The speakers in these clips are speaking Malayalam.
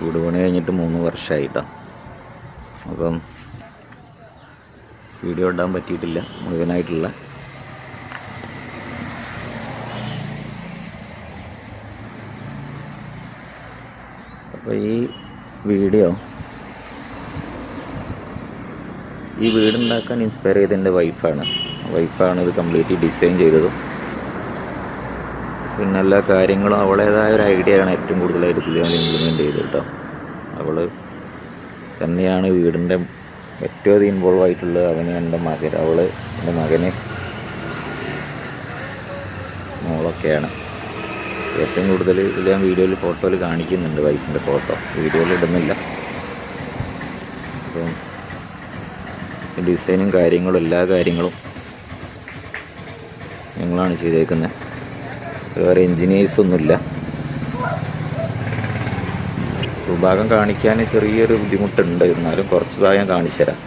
വീട് പണി കഴിഞ്ഞിട്ട് മൂന്ന് വർഷമായിട്ടോ അപ്പം വീഡിയോ ഇടാൻ പറ്റിയിട്ടില്ല മുഴുവനായിട്ടുള്ള. അപ്പോൾ ഈ വീഡിയോ ഈ വീടുണ്ടാക്കാൻ ഇൻസ്പയർ ചെയ്ത എന്റെ വൈഫാണ് വൈഫാണ് ഇത് കംപ്ലീറ്റ്ലി ഡിസൈൻ ചെയ്തതും. പിന്നെ എല്ലാ കാര്യങ്ങളും അവളേതായ ഒരു ഐഡിയ ആണ് ഏറ്റവും കൂടുതലായിട്ട് ഇതിൽ ഞാൻ ഇംപ്ലിമെന്റ് ചെയ്തത് കേട്ടോ. അവൾ തന്നെയാണ് വീടിന്റെ ഏറ്റവും അധികം ഇൻവോൾവ് ആയിട്ടുള്ളത്. അവന് എന്റെ മകൻ അവൾ എന്റെ മകന് മോളൊക്കെയാണ്. ഏറ്റവും കൂടുതൽ ഇത് ഞാൻ വീഡിയോയിൽ ഫോട്ടോയിൽ കാണിക്കുന്നുണ്ട് വൈഫിന്റെ ഫോട്ടോ. വീഡിയോയിൽ ഇടുന്നില്ല. അപ്പം ഡിസൈനും കാര്യങ്ങളും എല്ലാ കാര്യങ്ങളും ഞങ്ങളാണ് ചെയ്തേക്കുന്നത്. വേറെ എൻജിനീയേഴ്സ് ഒന്നുമില്ല ഭാഗം കാണിക്കാൻ ചെറിയൊരു ബുദ്ധിമുട്ടുണ്ട്. എന്നാലും കുറച്ച് ഭാഗം കാണിച്ചു തരാം.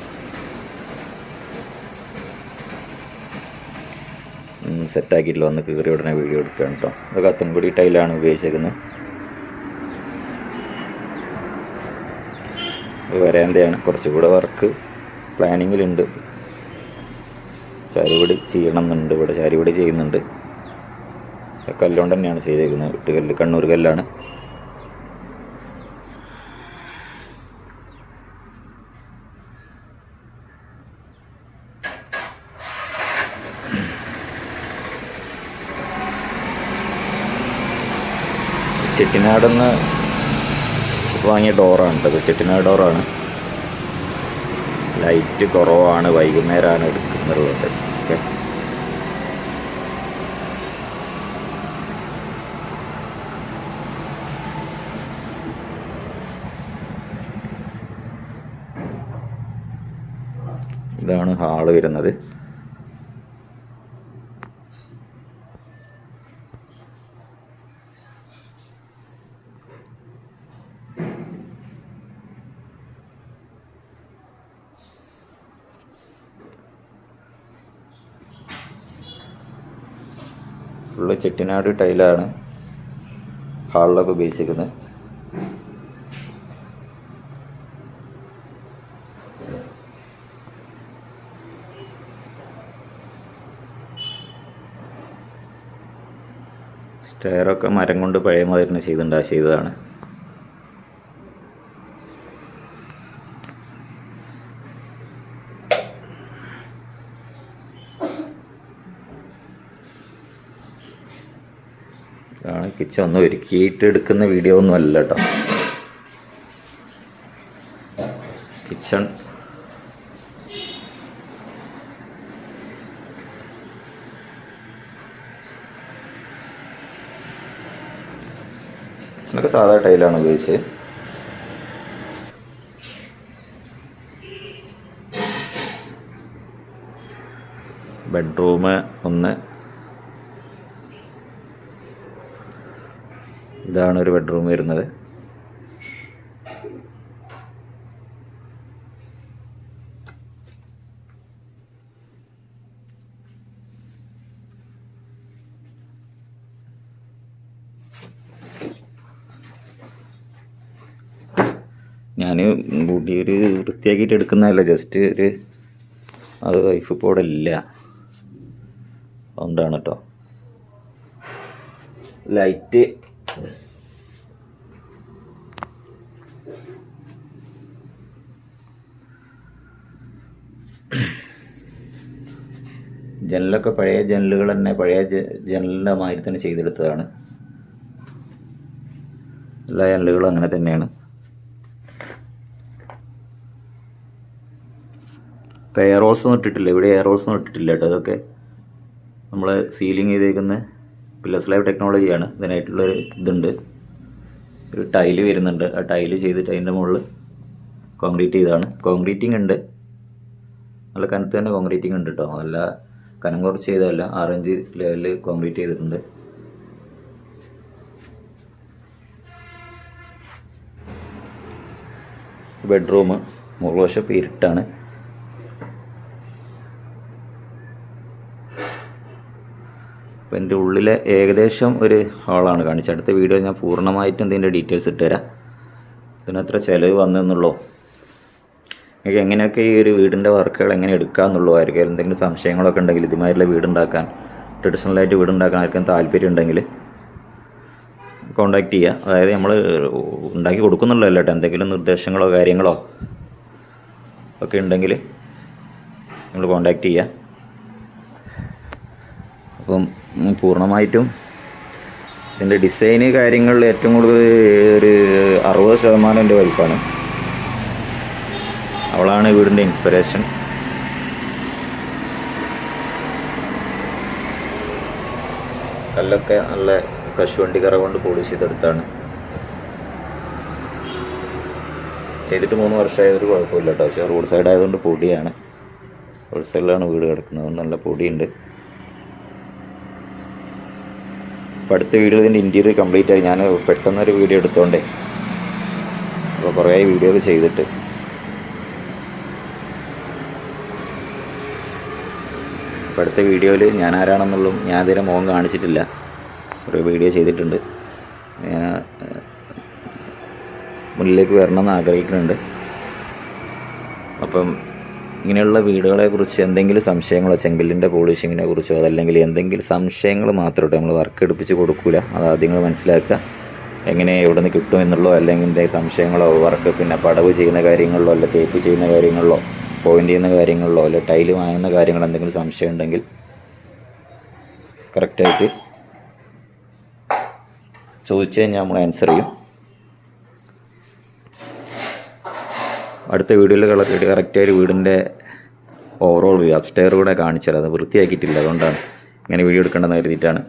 സെറ്റാക്കിയിട്ടില്ല ഒന്ന് കീറി ഉടനെ വീഡിയോ എടുക്കുകയാണ് കേട്ടോ അത് കത്തൻകുടി ടൈലാണ് ഉപയോഗിച്ചേക്കുന്നത് വരാന്തയാണ് കുറച്ചുകൂടെ വർക്ക് പ്ലാനിങ്ങിലുണ്ട് ചാരിപടി ചെയ്യണം എന്നുണ്ട് ഇവിടെ ചാരിപടി ചെയ്യുന്നുണ്ട്. കല്ലുകൊണ്ട് തന്നെയാണ് ചെയ്തേക്കുന്നത്. വെട്ടുകല്ല് കണ്ണൂർ കല്ലാണ്. ചെട്ടിനാടെന്ന് വാങ്ങിയ ഡോറാണ് കേട്ടോ ചെട്ടിനാട് ഡോറാണ്. ലൈറ്റ് കുറവാണ്. വൈകുന്നേരമാണ് എടുക്കുന്നുള്ളത്. ഓക്കെ. ഇതാണ് ഹാൾ വരുന്നത്. ഫുള്ള് ചെട്ടിനാട് ടൈലാണ് ഹാളിലൊക്കെ ഉപയോഗിച്ചിരിക്കുന്നത്. സ്റ്റെയറൊക്കെ മരം കൊണ്ട് പഴയ മാതിരി ചെയ്തിട്ടുണ്ടാ ചെയ്തതാണ്. ഇതാണ് കിച്ചൺ ഒന്ന് ഒരുക്കിയിട്ട് എടുക്കുന്ന വീഡിയോ ഒന്നും അല്ല കേട്ടോ കിച്ചൺ. കിച്ചണൊക്കെ സാധാ ടൈലാണ് ഉപയോഗിച്ചത്. ബെഡ്റൂം ഒന്ന് ഇതാണ് ഒരു ബെഡ്റൂം വരുന്നത്. ഞാൻ കൂട്ടി ഒരു വൃത്തിയാക്കിയിട്ട് എടുക്കുന്നതല്ല ജസ്റ്റ് ഒരു അത് വൈഫ് ഇപ്പോൾ ഇവിടെ ഇല്ല അതുകൊണ്ടാണ് കേട്ടോ ലൈറ്റ് ജനലൊക്കെ പഴയ ജനലുകൾ തന്നെ പഴയ ജ- ജനലിന്റെ മാതിരി തന്നെ ചെയ്തെടുത്തതാണ്. എല്ലാ ജനലുകളും അങ്ങനെ തന്നെയാണ്. ഇപ്പോൾ എയർ ഹോൾസ് ഒന്നും ഇട്ടിട്ടില്ല. ഇവിടെ എയർ ഹോൾസ് ഒന്നും ഇട്ടിട്ടില്ല കേട്ടോ. അതൊക്കെ നമ്മൾ സീലിംഗ് ചെയ്തേക്കുന്ന. പില്ലസ് ലൈവ് ടെക്നോളജിയാണ് ഇതിനായിട്ടുള്ളൊരു ഇതുണ്ട്. ഒരു ടൈൽ വരുന്നുണ്ട്. ആ ടൈൽ ചെയ്തിട്ട് അതിന്റെ മുകളിൽ കോൺക്രീറ്റ് ചെയ്താണ്. കോൺക്രീറ്റിംഗ് ഉണ്ട്. നല്ല കനത്ത് തന്നെ കോൺക്രീറ്റിംഗ് ഉണ്ട് കേട്ടോ നല്ല കനം കുറച്ച് ചെയ്തതല്ല. ആറഞ്ച് ലെവലിൽ കോൺക്രീറ്റ് ചെയ്തിട്ടുണ്ട്. ബെഡ്റൂം മുകൾ വശം ഇരുട്ടാണ്. അപ്പോൾ എന്റെ ഉള്ളിലെ ഏകദേശം ഒരു ഹാളാണ് കാണിച്ചത്. അടുത്ത വീഡിയോ ഞാൻ പൂർണമായിട്ടും ഇതിന്റെ ഡീറ്റെയിൽസ് ഇട്ടുതരാം ഇതിനത്ര ചിലവ് വന്നെന്നുള്ളൂ? നിങ്ങൾക്ക് എങ്ങനെയൊക്കെ ഈ ഒരു വീടിന്റെ വർക്കുകൾ എങ്ങനെ എടുക്കാമെന്നുള്ളൂ ആയിരിക്കും എന്തെങ്കിലും സംശയങ്ങളൊക്കെ ഉണ്ടെങ്കിൽ ഇതുമായിട്ടുള്ള വീടുണ്ടാക്കാൻ ട്രഡീഷണലായിട്ട് വീടുണ്ടാക്കാൻ ആർക്കും താല്പര്യം ഉണ്ടെങ്കിൽ കോണ്ടാക്ട് ചെയ്യുക അതായത് നമ്മൾ ഉണ്ടാക്കി കൊടുക്കുന്നുള്ളതല്ല കേട്ടോ. എന്തെങ്കിലും നിർദ്ദേശങ്ങളോ കാര്യങ്ങളോ ഒക്കെ ഉണ്ടെങ്കിൽ നിങ്ങൾ കോണ്ടാക്ട് ചെയ്യുക അപ്പം പൂർണമായിട്ടും. ഇതിന്റെ ഡിസൈന് കാര്യങ്ങളിൽ ഏറ്റവും കൂടുതൽ ഒരു അറുപത് ശതമാനം എന്റെ വൈഫാണ് അവളാണ് വീടിന്റെ ഇൻസ്പിറേഷൻ കല്ലൊക്കെ നല്ല കശുവണ്ടി കറ കൊണ്ട് പോളിഷ് ചെയ്തെടുത്താണ്. ചെയ്തിട്ട് മൂന്ന് വർഷമായ ഒരു കുഴപ്പമില്ല കേട്ടോ പക്ഷേ റോഡ് സൈഡ് ആയതുകൊണ്ട് പൊടിയാണ്. റോഡ് സൈഡിലാണ് വീട് കിടക്കുന്നത്. നല്ല പൊടിയുണ്ട്. അപ്പോൾ അടുത്ത വീഡിയോ ഇതിന്റെ ഇന്റീരിയർ കംപ്ലീറ്റ് ആയി. ഞാൻ പെട്ടെന്നൊരു വീഡിയോ എടുത്തോണ്ടേ. അപ്പോൾ കുറേ വീഡിയോ ചെയ്തിട്ട്. അപ്പോൾ അടുത്ത വീഡിയോയിൽ ഞാൻ ആരാണെന്നുള്ളതും ഞാൻ ഇതിനെ മുഖം കാണിച്ചിട്ടില്ല. കുറേ വീഡിയോ ചെയ്തിട്ടുണ്ട്. ഞാൻ മുന്നിലേക്ക് വരണമെന്ന് ആഗ്രഹിക്കുന്നുണ്ട്. അപ്പം ഇങ്ങനെയുള്ള വീടുകളെ കുറിച്ച് എന്തെങ്കിലും സംശയങ്ങളോ ചെങ്കലിന്റെ പോളിഷിങ്ങിനെ കുറിച്ചോ അതല്ലെങ്കിൽ എന്തെങ്കിലും സംശയങ്ങൾ മാത്രമേ നമ്മൾ വർക്ക് എടുപ്പിച്ച് കൊടുക്കൂല. അത് ആദ്യം നിങ്ങൾ മനസ്സിലാക്കുക. എങ്ങനെ എവിടെ നിന്ന് കിട്ടും എന്നുള്ളോ അല്ലെങ്കിൽ എന്തെങ്കിലും സംശയങ്ങളോ വർക്ക് പിന്നെ പടവ് ചെയ്യുന്ന കാര്യങ്ങളിലോ അല്ല തേപ്പ് ചെയ്യുന്ന കാര്യങ്ങളിലോ പോയിന്റ് ചെയ്യുന്ന കാര്യങ്ങളിലോ അല്ലെങ്കിൽ ടൈൽ വാങ്ങുന്ന കാര്യങ്ങൾ എന്തെങ്കിലും സംശയം ഉണ്ടെങ്കിൽ കറക്റ്റായിട്ട് ചോദിച്ചു കഴിഞ്ഞാൽ നമ്മൾ ആൻസർ ചെയ്യും. അടുത്ത വീഡിയോയിൽ കറക്റ്റായിട്ട് വീടിന്റെ ഓവറോൾ വ്യൂ അപ്സ്റ്റെയർ കൂടെ കാണിച്ചാൽ അത് വൃത്തിയാക്കിയിട്ടില്ല. അതുകൊണ്ടാണ് ഇങ്ങനെ വീഡിയോ എടുക്കേണ്ടതെന്ന് കരുതിയിട്ടാണ്.